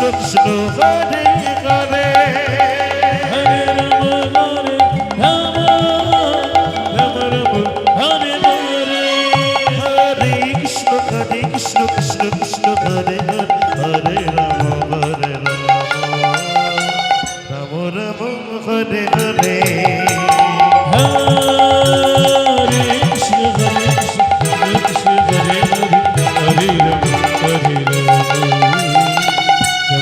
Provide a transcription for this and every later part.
Krishna Krishna Hare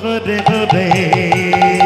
Hare Hare